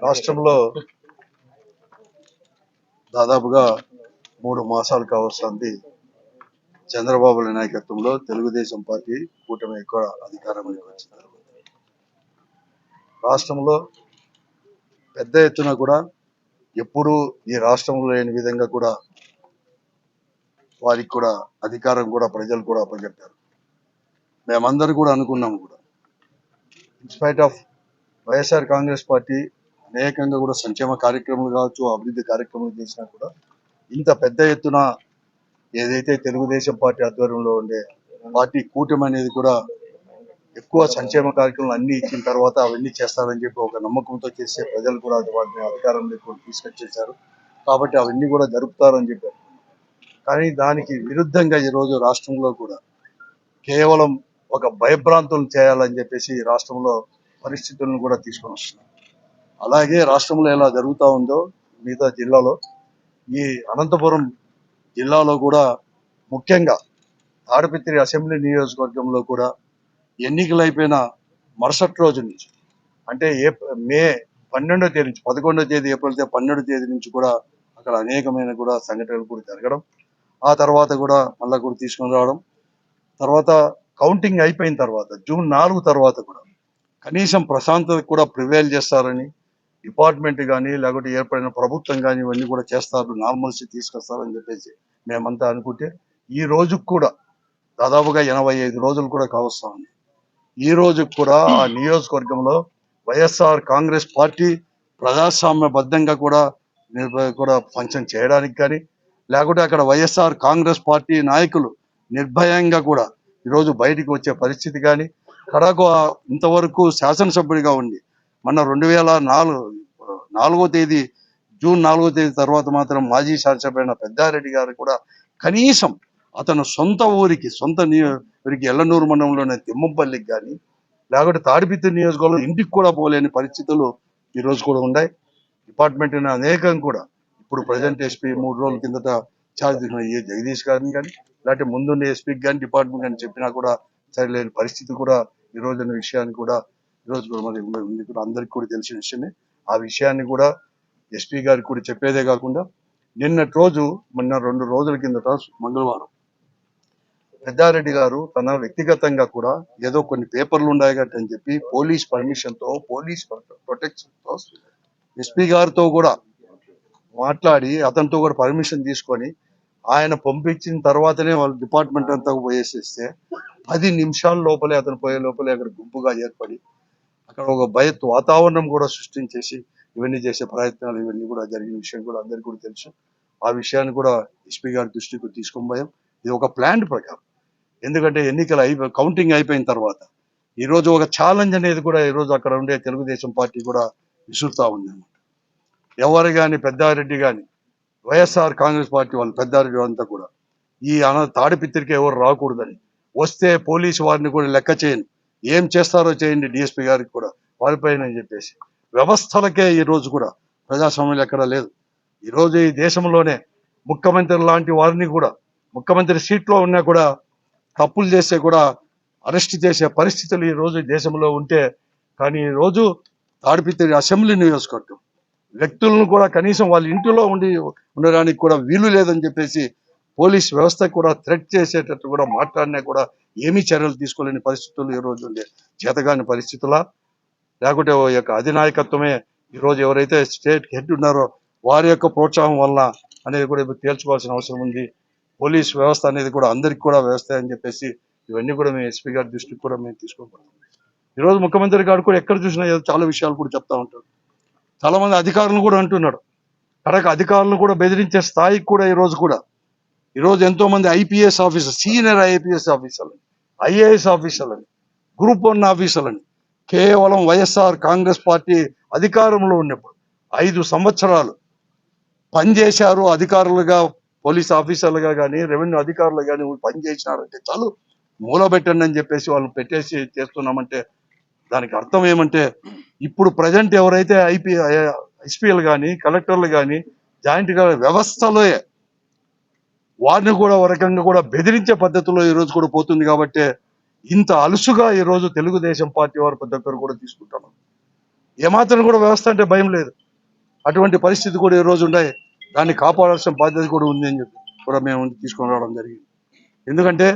రాష్ట్రంలో దాదాపుగా మూడు మాసాలు కావస్తుంది చంద్రబాబు నాయకత్వంలో తెలుగుదేశం పార్టీ కూటమి ఎక్కువ అధికారంలోకి వచ్చిన రాష్ట్రంలో పెద్ద ఎత్తున కూడా ఎప్పుడూ ఈ రాష్ట్రంలో లేని విధంగా కూడా వారికి కూడా అధికారం కూడా ప్రజలు కూడా అప్పగట్టారు మేమందరూ కూడా అనుకున్నాము కూడా. In spite of YSR Congress party అనేకంగా కూడా సంక్షేమ కార్యక్రమాలు కావచ్చు అభివృద్ధి కార్యక్రమాలు చేసినా కూడా ఇంత పెద్ద ఎత్తున ఏదైతే తెలుగుదేశం పార్టీ ఆధ్వర్యంలో ఉండే పార్టీ కూటమి అనేది కూడా ఎక్కువ సంక్షేమ కార్యక్రమాలు అన్ని ఇచ్చిన తర్వాత అవన్నీ చేస్తారని చెప్పి ఒక నమ్మకంతో చేసే ప్రజలు కూడా వాటిని అధికారం లేకుండా తీసుకొచ్చేసారు కాబట్టి అవన్నీ కూడా జరుపుతారని చెప్పారు. కానీ దానికి విరుద్ధంగా ఈరోజు రాష్ట్రంలో కూడా కేవలం ఒక భయభ్రాంతులు చేయాలని చెప్పేసి రాష్ట్రంలో పరిస్థితులను కూడా తీసుకొని వస్తున్నారు. అలాగే రాష్ట్రంలో ఎలా జరుగుతూ ఉందో మిగతా జిల్లాలో ఈ అనంతపురం జిల్లాలో కూడా ముఖ్యంగా తాడిపత్రి అసెంబ్లీ నియోజకవర్గంలో కూడా ఎన్నికలు అయిపోయిన మరుసటి రోజు నుంచి అంటే ఏ మే పన్నెండో తేదీ నుంచి పదకొండో తేదీ ఏప్రిల్ తే- పన్నెండో తేదీ నుంచి కూడా అక్కడ అనేకమైన కూడా సంఘటనలు కూడా జరగడం ఆ తర్వాత కూడా మళ్ళా కూడా తీసుకొని రావడం తర్వాత కౌంటింగ్ అయిపోయిన తర్వాత జూన్ నాలుగు తర్వాత కూడా కనీసం ప్రశాంతత కూడా ప్రివేల్ చేస్తారని డిపార్ట్మెంట్ కానీ లేకపోతే ఏర్పడిన ప్రభుత్వం కానీ ఇవన్నీ కూడా చేస్తారు నార్మల్సీ తీసుకొస్తారని చెప్పేసి మేమంతా అనుకుంటే ఈ రోజుకు కూడా దాదాపుగా ఎనభై ఐదు రోజులు కూడా కావస్తా ఉంది. ఈ రోజు కూడా ఆ నియోజకవర్గంలో వైఎస్ఆర్ కాంగ్రెస్ పార్టీ ప్రజాస్వామ్యబద్ధంగా కూడా కూడా ఫంక్షన్ చేయడానికి కానీ లేకుంటే అక్కడ వైఎస్ఆర్ కాంగ్రెస్ పార్టీ నాయకులు నిర్భయంగా కూడా ఈరోజు బయటికి వచ్చే పరిస్థితి కానీ కడకు ఇంతవరకు శాసనసభ్యుడిగా ఉండి మొన్న రెండు వేల నాలుగు నాలుగో తేదీ జూన్ నాలుగో తేదీ తర్వాత మాత్రం మాజీ శాసనసభ్యుడైన పెద్దారెడ్డి గారు కూడా కనీసం అతను సొంత ఊరికి సొంత నియో ఊరికి ఎల్లనూరు మండలంలోని తిమ్మంపల్లికి కానీ లేకపోతే తాడిపిత్తి నియోజకవర్గం ఇంటికి కూడా పోలేని పరిస్థితులు ఈరోజు కూడా ఉన్నాయి. డిపార్ట్మెంట్ అనేకం కూడా ఇప్పుడు ప్రజెంట్ ఎస్పీ మూడు రోజుల కిందట ఛార్జ్ ఏ జగదీష్ గారిని కానీ లేకపోతే ముందున్న ఎస్పీకి కానీ డిపార్ట్మెంట్ కానీ చెప్పినా కూడా సరిలేని పరిస్థితి కూడా ఈ రోజున విషయాన్ని కూడా ఈరోజు కూడా మరి ఉంది కూడా అందరికీ కూడా తెలిసిన విషయమే. ఆ విషయాన్ని కూడా ఎస్పీ గారికి కూడా చెప్పేదే కాకుండా నిన్నటి రోజు మొన్న రెండు రోజుల కిందట మంగళవారం పెద్దారెడ్డి గారు తన వ్యక్తిగతంగా కూడా ఏదో కొన్ని పేపర్లు ఉన్నాయి కాబట్టి అని చెప్పి పోలీస్ పర్మిషన్తో పోలీస్ ప్రొటెక్షన్తో ఎస్పీ గారితో కూడా మాట్లాడి అతనితో కూడా పర్మిషన్ తీసుకొని ఆయన పంపించిన తర్వాతనే వాళ్ళ డిపార్ట్మెంట్ అంతా పోయేసేస్తే పది నిమిషాల లోపలే అతను పోయే లోపలే అక్కడ గుంపుగా ఏర్పడి అక్కడ ఒక భయ వాతావరణం కూడా సృష్టించేసి ఇవన్నీ చేసే ప్రయత్నాలు ఇవన్నీ కూడా జరిగిన విషయం కూడా అందరికీ కూడా తెలుసు. ఆ విషయాన్ని కూడా ఎస్పీ గారి దృష్టికి తీసుకొని పోయాం. ఇది ఒక ప్లాన్ ప్రకారం. ఎందుకంటే ఎన్నికలు అయిపోయి కౌంటింగ్ అయిపోయిన తర్వాత ఈ రోజు ఒక ఛాలెంజ్ అనేది కూడా ఈ రోజు అక్కడ ఉండే తెలుగుదేశం పార్టీ కూడా విసురుతా ఉంది అనమాట ఎవరు కానీ పెద్దారెడ్డి కానీ వైఎస్ఆర్ కాంగ్రెస్ పార్టీ వాళ్ళు పెద్దారెడ్డి అంతా కూడా ఈ అన తాడిపిత్తిరికి ఎవరు రాకూడదని వస్తే పోలీసు వారిని కూడా లెక్క చేయను. ఏం చేస్తారో చేయండి డిఎస్పీ గారికి కూడా వారిపైన అని చెప్పేసి. వ్యవస్థలకే ఈరోజు కూడా ప్రజాస్వామ్యం ఎక్కడా లేదు. ఈరోజు ఈ దేశంలోనే ముఖ్యమంత్రి లాంటి వారిని కూడా ముఖ్యమంత్రి సీట్లో ఉన్నా కూడా తప్పులు చేస్తే కూడా అరెస్ట్ చేసే పరిస్థితులు ఈ రోజు దేశంలో ఉంటే కానీ ఈ రోజు అసెంబ్లీ నియోజకవర్గం వ్యక్తులను కూడా కనీసం వాళ్ళ ఇంటిలో ఉండి ఉండడానికి కూడా వీలు లేదని చెప్పేసి పోలీస్ వ్యవస్థ కూడా థ్రెట్ చేసేటట్టు కూడా మాట్లాడినా కూడా ఏమీ చర్యలు తీసుకోలేని పరిస్థితులు ఈ రోజు ఉండే చేతగాని పరిస్థితులా. లేకుంటే ఓ యొక్క అధినాయకత్వమే ఈ రోజు ఎవరైతే స్టేట్ హెడ్ ఉన్నారో వారి యొక్క ప్రోత్సాహం వల్ల అనేది కూడా తేల్చుకోవాల్సిన అవసరం ఉంది. పోలీస్ వ్యవస్థ అనేది కూడా అందరికి కూడా వ్యవస్థ అని చెప్పేసి ఇవన్నీ కూడా మేము ఎస్పీ గారి దృష్టికి కూడా మేము తీసుకోబడుతున్నాం ఈ రోజు ముఖ్యమంత్రి గారు కూడా ఎక్కడ చూసినా ఏదో చాలా విషయాలు కూడా చెప్తా ఉంటారు. చాలా మంది అధికారులు కూడా అంటున్నాడు కనుక అధికారులను కూడా బెదిరించే స్థాయికి కూడా ఈ రోజు కూడా ఈ రోజు ఎంతో మంది ఐపీఎస్ ఆఫీసర్ సీనియర్ ఐపీఎస్ ఆఫీసర్లు ఐఏఎస్ ఆఫీసర్లని గ్రూప్ వన్ ఆఫీసర్లని కేవలం వైఎస్ఆర్ కాంగ్రెస్ పార్టీ అధికారంలో ఉన్నప్పుడు ఐదు సంవత్సరాలు పనిచేశారు అధికారులుగా పోలీస్ ఆఫీసర్లుగా కానీ రెవెన్యూ అధికారులు కానీ పనిచేసినారంటే చాలు మూలబెట్టండి అని చెప్పేసి వాళ్ళు పెట్టేసి చేస్తున్నామంటే దానికి అర్థం ఏమంటే ఇప్పుడు ప్రజెంట్ ఎవరైతే ఐపీ ఎస్పీలు కానీ కలెక్టర్లు కానీ జాయింట్ వ్యవస్థలోయే వ్యవస్థలో వారిని కూడా ఒక రకంగా కూడా బెదిరించే పద్ధతిలో ఈ రోజు కూడా పోతుంది కాబట్టి ఇంత అలుసుగా ఈ రోజు తెలుగుదేశం పార్టీ వారు పెద్ద కూడా తీసుకుంటున్నారు ఏమాత్రం కూడా వ్యవస్థ అంటే భయం లేదు. అటువంటి పరిస్థితి కూడా ఈ రోజు ఉన్నాయి. దాన్ని కాపాడాల్సిన బాధ్యత కూడా ఉంది అని చెప్పి కూడా మేము తీసుకొని రావడం జరిగింది. ఎందుకంటే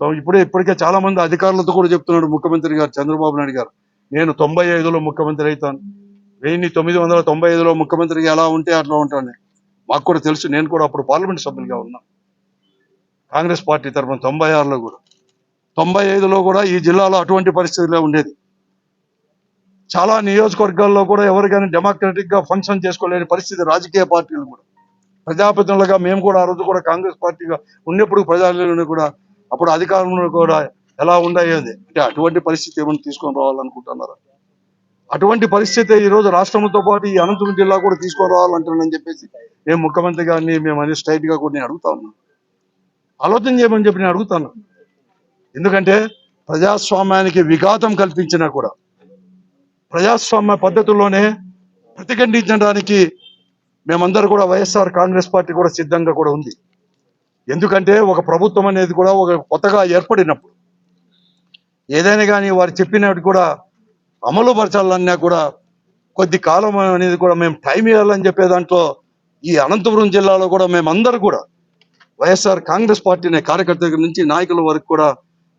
ఇప్పుడే ఇప్పటికే చాలా మంది అధికారులతో కూడా చెప్తున్నాడు ముఖ్యమంత్రి గారు చంద్రబాబు నాయుడు గారు. నేను తొంభై ఐదులో ముఖ్యమంత్రి అవుతాను. వెయ్యి తొమ్మిది వందల తొంభై ఐదులో ముఖ్యమంత్రిగా ఎలా ఉంటే అట్లా ఉంటాను. మాకు కూడా తెలుసు నేను కూడా అప్పుడు పార్లమెంట్ సభ్యులుగా ఉన్నా కాంగ్రెస్ పార్టీ తరఫున తొంభై ఆరులో కూడా. తొంభై ఐదులో కూడా ఈ జిల్లాలో అటువంటి పరిస్థితిలో ఉండేది. చాలా నియోజకవర్గాల్లో కూడా ఎవరికైనా డెమోక్రటిక్గా ఫంక్షన్ చేసుకోలేని పరిస్థితి రాజకీయ పార్టీలు కూడా. ప్రజాప్రతినిధులుగా మేము కూడా ఆ రోజు కూడా కాంగ్రెస్ పార్టీగా ఉన్నప్పుడు ప్రజాలను కూడా అప్పుడు అధికారంలో కూడా ఎలా ఉండయేది అంటే అటువంటి పరిస్థితి ఏమైనా తీసుకొని రావాలనుకుంటున్నారా? అటువంటి పరిస్థితి ఈ రోజు రాష్ట్రంతో పాటు ఈ అనంతపురం జిల్లా కూడా తీసుకొని రావాలంటున్నానని చెప్పేసి మేము ముఖ్యమంత్రి గారిని మేము అని స్ట్రైట్గా కూడా నేను అడుగుతా ఉన్నాను. ఆలోచన చేయమని చెప్పి నేను అడుగుతాను. ఎందుకంటే ప్రజాస్వామ్యానికి విఘాతం కల్పించినా కూడా ప్రజాస్వామ్య పద్ధతుల్లోనే ప్రతిఖండించడానికి మేమందరూ కూడా వైఎస్ఆర్ కాంగ్రెస్ పార్టీ కూడా సిద్ధంగా కూడా ఉంది. ఎందుకంటే ఒక ప్రభుత్వం అనేది కూడా ఒక కొత్తగా ఏర్పడినప్పుడు ఏదైనా కానీ వారు చెప్పినట్టు కూడా అమలు పరచాలన్నా కూడా కొద్ది కాలం అనేది కూడా మేము టైం ఇవ్వాలని చెప్పే దాంట్లో ఈ అనంతపురం జిల్లాలో కూడా మేమందరూ కూడా వైఎస్ఆర్ కాంగ్రెస్ పార్టీ అనే కార్యకర్త దగ్గర నుంచి నాయకుల వరకు కూడా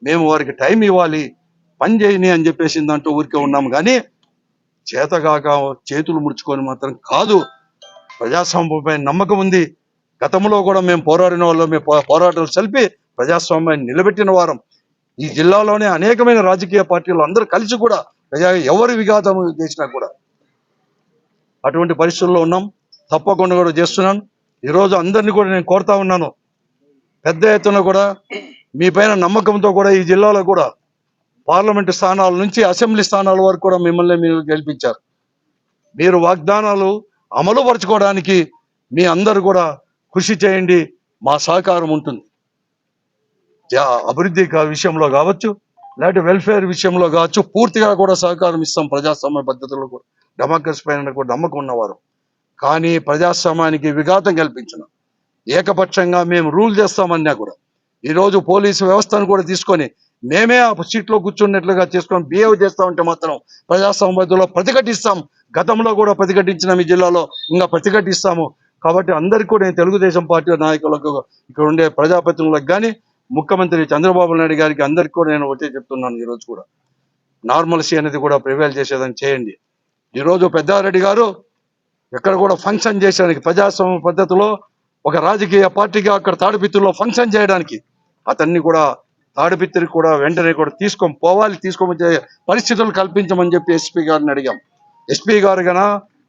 మేము వారికి టైం ఇవ్వాలి పని చేయని అని చెప్పేసి దాంట్లో ఊరికే ఉన్నాము. కానీ చేతగాక చేతులు ముడుచుకొని మాత్రం కాదు. ప్రజాస్వామ్యంపై నమ్మకం ఉంది. గతంలో కూడా మేము పోరాడిన వాళ్ళు మేము పోరాటాలు కలిపి ప్రజాస్వామ్యాన్ని నిలబెట్టిన వారం. ఈ జిల్లాలోనే అనేకమైన రాజకీయ పార్టీలు అందరూ కలిసి కూడా ప్రజా ఎవరి విఘాతం చేసినా కూడా అటువంటి పరిస్థితుల్లో ఉన్నాం. తప్పకుండా కూడా చేస్తున్నాను ఈరోజు అందరినీ కూడా నేను కోరుతా ఉన్నాను. పెద్ద ఎత్తున కూడా మీ పైన నమ్మకంతో కూడా ఈ జిల్లాలో కూడా పార్లమెంటు స్థానాల నుంచి అసెంబ్లీ స్థానాల వరకు కూడా మిమ్మల్ని మీరు గెలిపించారు. మీరు వాగ్దానాలు అమలు పరచుకోవడానికి మీ అందరు కూడా కృషి చేయండి మా సహకారం ఉంటుంది. అభివృద్ధి విషయంలో కావచ్చు లేకపోతే వెల్ఫేర్ విషయంలో కావచ్చు పూర్తిగా కూడా సహకారం ఇస్తాం ప్రజాస్వామ్య పద్ధతుల్లో కూడా. డెమోక్రసీ పైన కూడా నమ్మకం ఉన్నవారు. కానీ ప్రజాస్వామ్యానికి విఘాతం కల్పించిన ఏకపక్షంగా మేము రూల్ చేస్తామన్నా కూడా. ఈరోజు పోలీసు వ్యవస్థను కూడా తీసుకొని మేమే ఆ సీట్లో కూర్చున్నట్లుగా చేసుకొని బిహేవ్ చేస్తామంటే మాత్రం ప్రజాస్వామ్యంలో ప్రతిఘటిస్తాం. గతంలో కూడా ప్రతిఘటించిన మీ జిల్లాలో ఇంకా ప్రతిఘటిస్తాము. కాబట్టి అందరికీ కూడా నేను తెలుగుదేశం పార్టీ నాయకులకు ఇక్కడ ఉండే ప్రజాప్రతినిధులకు కానీ ముఖ్యమంత్రి చంద్రబాబు నాయుడు గారికి అందరికీ కూడా నేను ఒకటే చెప్తున్నాను ఈరోజు కూడా. నార్మల్సీ అనేది కూడా ప్రివేల్ చేసేదని చేయండి. ఈరోజు పెద్దారెడ్డి గారు ఎక్కడ కూడా ఫంక్షన్ చేసేదానికి ప్రజాస్వామ్య పద్ధతిలో ఒక రాజకీయ పార్టీగా అక్కడ తాడిపిత్తుల్లో ఫంక్షన్ చేయడానికి అతన్ని కూడా తాడిపిత్తిని కూడా వెంటనే కూడా తీసుకొని పోవాలి తీసుకొని పరిస్థితులు కల్పించమని చెప్పి ఎస్పీ గారిని అడిగాం. ఎస్పీ గారు గన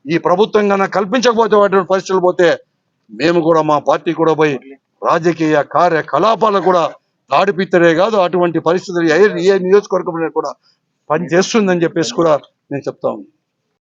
ఈ ప్రభుత్వం గన కల్పించకపోతే వాటి పరిస్థితులు పోతే మేము కూడా మా పార్టీ కూడా పోయి రాజకీయ కార్యకలాపాలు కూడా తాడిపిత్తరే కాదు అటువంటి పరిస్థితులు ఏ ఏ నియోజకవర్గంలో కూడా పని చేస్తుందని చెప్పేసి కూడా నేను చెప్తా ఉన్నాను